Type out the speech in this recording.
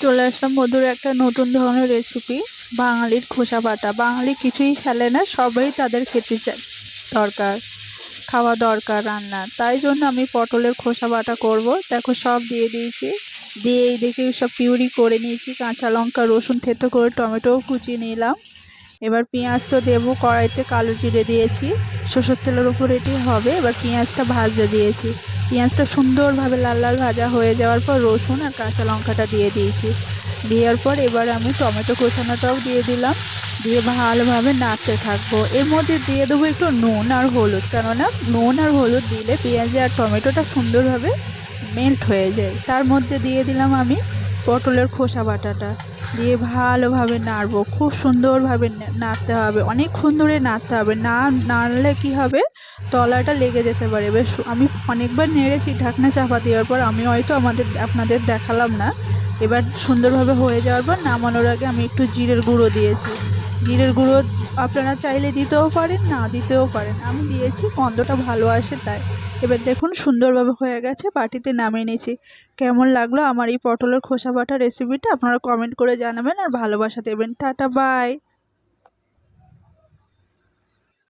চলে আসলাম মধুর একটা নতুন ধরনের রেসিপি বাঙালির খোসা বাটা। বাঙালি কিছুই খেলে না, সবাই তাদের খেতে দরকার, খাওয়া দরকার রান্না। তাই জন্য আমি পটলের খোসা বাটা করব। দেখো সব দিয়ে দিয়েছি। দিয়ে এই দেখে সব পিউরি করে নিয়েছি। কাঁচা লঙ্কা, রসুন, থেতো করে টমেটোও কুচিয়ে নিলাম। এবার পেঁয়াজ তো দেবো, কড়াইতে কালো জিরে দিয়েছি। সরষের তেলের উপর এটি হবে। এবার পেঁয়াজটা ভাজতে দিয়েছি। পেঁয়াজটা সুন্দরভাবে লাল লাল ভাজা হয়ে যাওয়ার পর রসুন আর কাঁচা লঙ্কাটা দিয়ে দিয়েছি। দেওয়ার পর এবার আমি টমেটো কোচানোটাও দিয়ে দিলাম। দিয়ে ভালোভাবে নাড়তে থাকব। এর মধ্যে দিয়ে দেবো একটু নুন আর হলুদ। কেননা নুন আর হলুদ দিলে পেঁয়াজে আর টমেটোটা সুন্দরভাবে মেল্ট হয়ে যায়। তার মধ্যে দিয়ে দিলাম আমি পটলের খোসা বাটাটা। দিয়ে ভালোভাবে নাড়বো। খুব সুন্দরভাবে নাড়তে হবে। অনেক সুন্দরে নাড়তে হবে। না, নাড়লে কি হবে? তলাটা লেগে যেতে পারে। সু- আমি অনেকবার নেড়েছি ঢাকনা চাপা দেওয়ার পর, আমি হয়তো আমাদের, আপনাদের দেখালাম না। এবার সুন্দরভাবে হয়ে যাওয়ার পর নামানোর আগে আমি একটু জিরের গুঁড়ো দিয়েছি। জিরের গুঁড়ো আপনারা চাইলে দিতেও পারেন, না দিতেও পারেন। আমি দিয়েছি, গন্ধটা ভালো আসে তাই। এবার দেখুন সুন্দরভাবে হয়ে গেছে, বাটিতে নামিয়ে নিয়েছি। কেমন লাগল আমার এই পটলের খোসা বাটা রেসিপিটা আপনারা কমেন্ট করে জানাবেন আর ভালোবাসা দেবেন। Tata bye